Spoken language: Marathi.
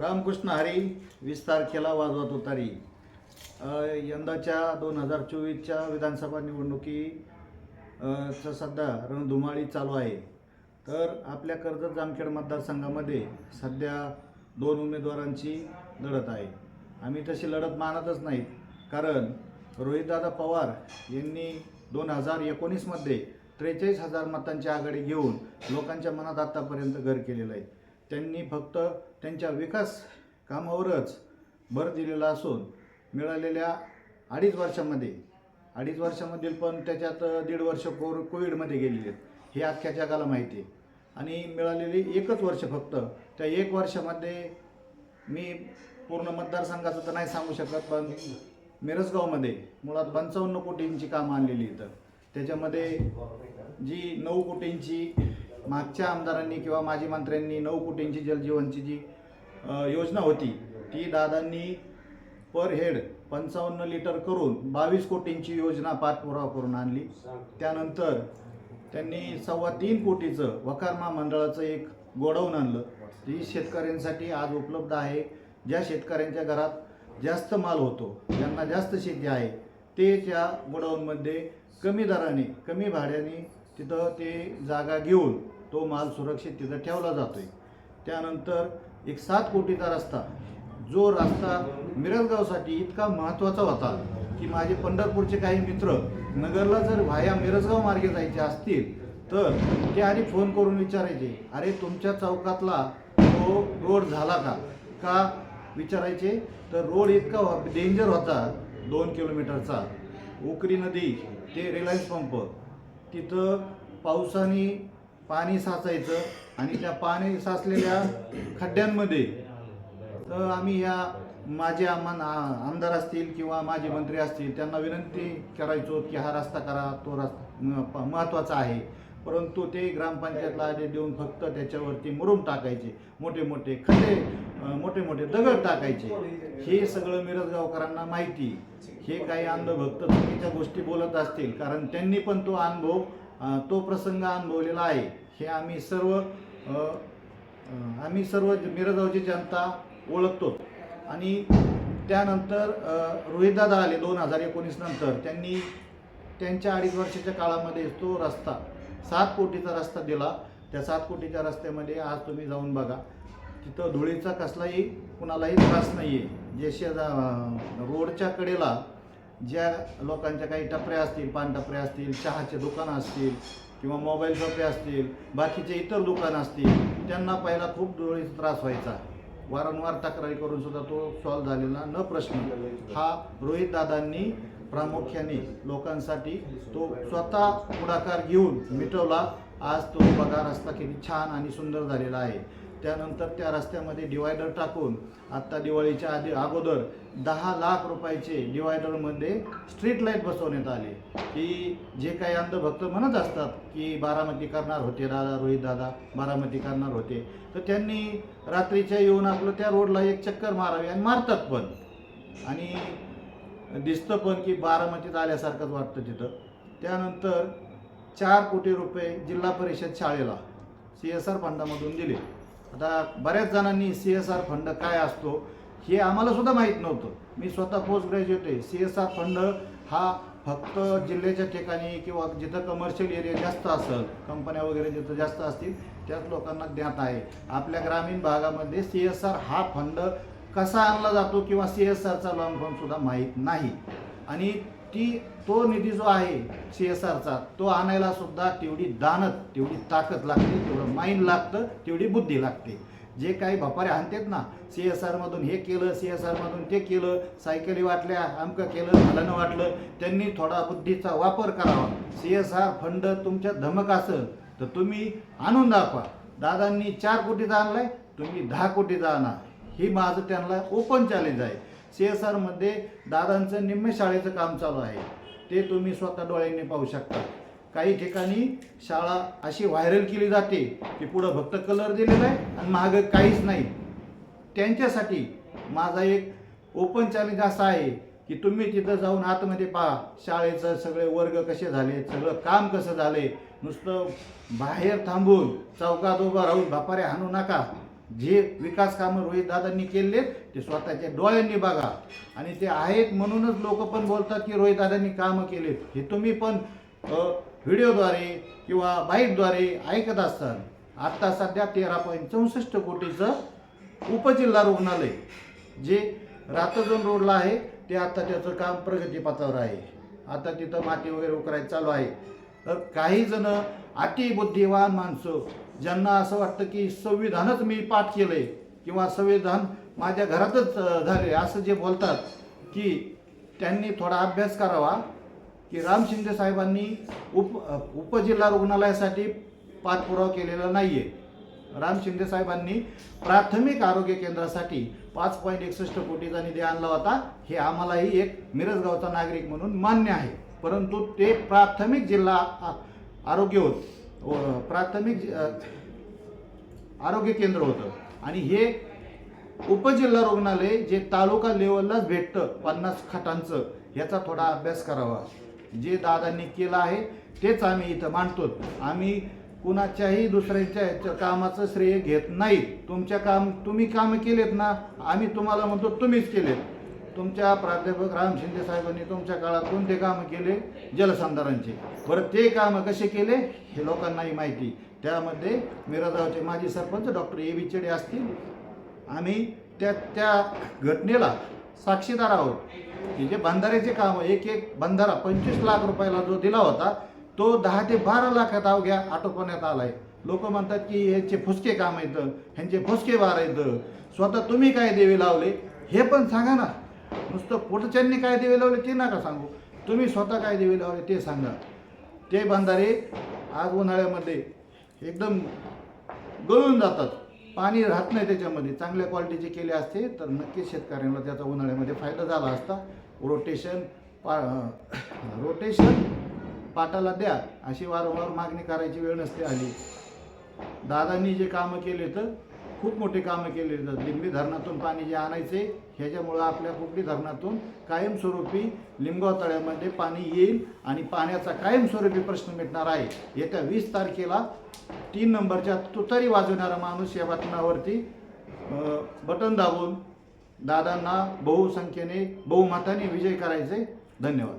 रामकृष्ण हरी वीस तारखेला वाजवत उतारी. यंदाच्या दोन हजार चोवीसच्या विधानसभा निवडणुकी चं सध्या रणधुमाळी चालू आहे. तर आपल्या कर्जत जामखेड मतदारसंघामध्ये सध्या दोन उमेदवारांची लढत आहे. आम्ही तशी लढत मानतच नाहीत कारण रोहितदादा पवार यांनी दोन हजार एकोणीसमध्ये त्रेचाळीस हजार मतांची आघाडी घेऊन लोकांच्या मनात आत्तापर्यंत घर केलेलं आहे. त्यांनी फक्त त्यांच्या विकास कामावरच भर दिलेला असून मिळालेल्या अडीच वर्षामध्ये अडीच वर्षामधील पण त्याच्यात दीड वर्ष कोर कोविडमध्ये गेलेले आहेत. हे अख्ख्या जगाला माहिती आहे. आणि मिळालेली एकच वर्ष फक्त त्या एक वर्षामध्ये मी पूर्ण मतदारसंघाचं तर नाही सांगू शकत पण मिरजगावमध्ये मुळात पंचावन्न कोटींची कामं आणलेली इथं. त्याच्यामध्ये जी नऊ कोटींची मागच्या आमदारांनी किंवा माजी मंत्र्यांनी नऊ कोटींची जलजीवनची जी योजना होती ती दादांनी पर हेड पंचावन्न लिटर करून बावीस कोटींची योजना पाठपुरावा करून आणली. त्यानंतर त्यांनी सव्वा तीन कोटीचं वकार महामंडळाचं एक गोडाऊन आणलं. ती शेतकऱ्यांसाठी आज उपलब्ध आहे. ज्या शेतकऱ्यांच्या घरात जास्त माल होतो ज्यांना जास्त शेती आहे ते त्या गोडाऊनमध्ये कमी दराने कमी भाड्याने तिथं ते जागा घेऊन तो माल सुरक्षित तिथं ठेवला जातोय. त्यानंतर एक सात कोटीचा रस्ता जो रस्ता मिरजगावसाठी इतका महत्त्वाचा होता की माझे पंढरपूरचे काही मित्र नगरला जर व्हाया मिरजगाव मार्गे जायचे असतील तर ते आधी फोन करून विचारायचे अरे तुमच्या चौकातला तो रोड झाला का? का विचारायचे? तर रोड इतका डेंजर होता दोन किलोमीटरचा. उकरी नदी ते रिलायन्स पंप. तिथं पावसाने पाणी साचायचं आणि त्या पाणी साचलेल्या खड्ड्यांमध्ये तर आम्ही या माझे आम्हाला आमदार असतील किंवा माझे मंत्री असतील त्यांना विनंती करायचो की हा रस्ता करा तो रस्ता महत्त्वाचा आहे. परंतु ते ग्रामपंचायतला आधी देऊन फक्त त्याच्यावरती मुरुम टाकायचे मोठे मोठे खड्डे मोठे मोठे दगड टाकायचे हे सगळं मिरजगावकरांना माहिती. हे काही अंधभक्त चुकीच्या गोष्टी बोलत असतील कारण त्यांनी पण तो अनुभव तो प्रसंग अनुभवलेला आहे. हे आम्ही सर्व आम्ही सर्व मिरजावची जनता ओळखतो. आणि त्यानंतर रोहितदादा आले दोन हजार एकोणीस नंतर. त्यांनी त्यांच्या अडीच वर्षाच्या काळामध्ये तो रस्ता सात कोटीचा रस्ता दिला. त्या सात कोटीच्या रस्त्यामध्ये आज तुम्ही जाऊन बघा. तिथं धुळीचा कसलाही कुणालाही त्रास नाही आहे जे शेजा रोडच्या कडेला ज्या लोकांच्या काही टपऱ्या असतील पानटपऱ्या असतील चहाचे दुकानं असतील किंवा मोबाईल शॉपे असतील बाकीचे इतर दुकानं असतील त्यांना पहिला खूप डोळीचा त्रास व्हायचा. वारंवार तक्रारी करून सुद्धा तो सॉल्व्ह झालेला न प्रश्न. हा रोहित दादांनी प्रामुख्याने लोकांसाठी तो स्वतः पुढाकार घेऊन मिटवला. आज तो बघा रस्ता किती छान आणि सुंदर झालेला आहे. त्यानंतर त्या रस्त्यामध्ये डिवायडर टाकून आत्ता दिवाळीच्या आधी अगोदर दहा लाख रुपयाचे डिवायडरमध्ये स्ट्रीट लाइट बसवण्यात आले. की जे काही अंधभक्त म्हणत असतात की बारामती करणार होते दादा रोहित दादा बारामती करणार होते. तर त्यांनी रात्रीच्या येऊन आपलं त्या रोडला एक चक्कर मारावी आणि मारतात पण. आणि दिसतं पण की बारामतीत आल्यासारखंच वाटतं तिथं. त्यानंतर चार कोटी रुपये जिल्हा परिषद शाळेला सी एस आर फंडामधून दिले. आता बऱ्याच जणांनी सी एस आर फंड काय असतो हे आम्हाला सुद्धा माहीत नव्हतं. मी स्वतः पोस्ट ग्रॅज्युएट आहे. सी एस आर फंड हा फक्त जिल्ह्याच्या ठिकाणी किंवा जिथं कमर्शियल एरिया जास्त असेल कंपन्या वगैरे जिथं जास्त असतील त्याच लोकांना ज्ञात आहे. आपल्या ग्रामीण भागामध्ये सी एस आर हा फंड कसा आणला जातो किंवा सी एस आरचा लॉंग फॉर्म माहीत नाही. आणि ती तो निधी जो आहे सी एस आरचा तो आणायला सुद्धा तेवढी दानत तेवढी ताकद लागते तेवढं माइंड लागतं तेवढी बुद्धी लागते. जे काही भपारे आणतात ना सी एस आरमधून हे केलं सी एस आरमधून ते केलं सायकली वाटल्या अमकं केलं झालं वाटलं त्यांनी थोडा बुद्धीचा वापर करावा. सी एस आर फंड तुमच्या धमक असेल तर तुम्ही आणून दाखवा. दादांनी चार कोटीचा आणलाय तुम्ही दहा कोटीचा आणा. ही माझं त्यांना ओपन चॅलेंज आहे. सी एस आरमध्ये दादांचं निम्मे शाळेचं काम चालू आहे. ते तुम्ही स्वतः डोळ्यांनी पाहू शकता. काही ठिकाणी शाळा अशी व्हायरल केली जाते की पुढं फक्त कलर दिलेला आहे आणि मागं काहीच नाही. त्यांच्यासाठी माझा एक ओपन चॅलेंज असा आहे की तुम्ही तिथं जाऊन आतमध्ये पहा शाळेचं सगळे वर्ग कसे झाले सगळं काम कसं झाले नुसतं बाहेर थांबून चौकात उभं राहून भापारे हाणू नका. जे विकास कामं रोहित दादांनी केले ते स्वतःच्या डोळ्यांनी बघा. आणि ते आहेत म्हणूनच लोक पण बोलतात की रोहित दादांनी कामं केलेत हे तुम्ही पण व्हिडिओद्वारे किंवा बाईकद्वारे ऐकत असाल आत्ता सध्या तेरा पॉईंट चौसष्ट कोटीचं उपजिल्हा रुग्णालय जे रातजोन रोडला आहे ते आता त्याचं काम प्रगतीपथावर आहे. आता तिथं माती वगैरे उकरायचं चालू आहे. तर काही जण अतिबुद्धिवान माणसं ज्यांना असं वाटतं की संविधानच मी पाठ केलंय किंवा संविधान माझ्या घरातच झाले असं जे बोलतात की त्यांनी थोडा अभ्यास करावा की राम शिंदे साहेबांनी उप उपजिल्हा रुग्णालयासाठी पाठपुरावा केलेला नाही आहे राम शिंदे साहेबांनी प्राथमिक आरोग्य केंद्रासाठी पाच पॉईंट एकसष्ट कोटीचा निधी आणला होता. हे आम्हालाही एक मिरजगावचा नागरिक म्हणून मान्य आहे. परंतु ते प्राथमिक जिल्हा आ- आरोग्य होत. प्राथमिक आरोग्य केंद्र होतं. आणि हे उपजिल्हा रुग्णालय जे तालुका लेवललाच भेटतं पन्नास खाटांचं याचा थोडा अभ्यास करावा. जे दादांनी केलं आहे तेच आम्ही इथं मांडतो. आम्ही कुणाच्याही दुसऱ्यांच्या कामाचं श्रेय घेत नाही. तुमच्या काम तुम्ही कामं केलेत ना आम्ही तुम्हाला म्हणतो तुम्हीच केलेत. तुमच्या प्राध्यापक राम शिंदे साहेबांनी तुमच्या काळात कोणते कामं केले? जलसंधारणचे. बरं ते कामं कसे केले? हे लोकांनाही माहिती. त्यामध्ये मिरजगावचे माजी सरपंच डॉक्टर ए बी चेडे असतील. आम्ही त्या त्या घटनेला साक्षीदार आहोत. की जे बंधाऱ्याचे कामं एक एक बंधारा पंचवीस लाख रुपयाला जो दिला होता तो दहा ते बारा लाखात अवघ्या आटोपण्यात आहे लोक म्हणतात की ह्याचे फुसके काम येतं ह्यांचे फुसके वार येतं स्वतः तुम्ही काय देवी लावले? हे पण सांगा ना. नुसतं पुढच्यांनी काय देवे लावले ते नका सांगू. तुम्ही स्वतः काय देवे लावले ते सांगा. ते बंधारे आज उन्हाळ्यामध्ये एकदम गळून जातात. पाणी राहत नाही त्याच्यामध्ये. चांगल्या क्वालिटीचे केले असते तर नक्कीच शेतकऱ्यांना त्याचा उन्हाळ्यामध्ये फायदा झाला असता. रोटेशन पा रोटेशन पाटाला द्या. अशी वारंवार मागणी करायची वेळ नसते आली. दादांनी जे कामं केले तर खूप मोठे कामं केले जातात लिंबी धरणातून पाणी जे आणायचे ह्याच्यामुळं आपल्या कुकडी धरणातून कायमस्वरूपी लिंबगाव तळ्यामध्ये पाणी येईल आणि पाण्याचा कायमस्वरूपी प्रश्न मिटणार आहे. येत्या वीस तारखेला तीन नंबरच्या तुतारी वाजवणारा माणूस या बातम्यावरती बटन दाबून दादांना बहुसंख्येने बहुमताने विजय करायचे. धन्यवाद.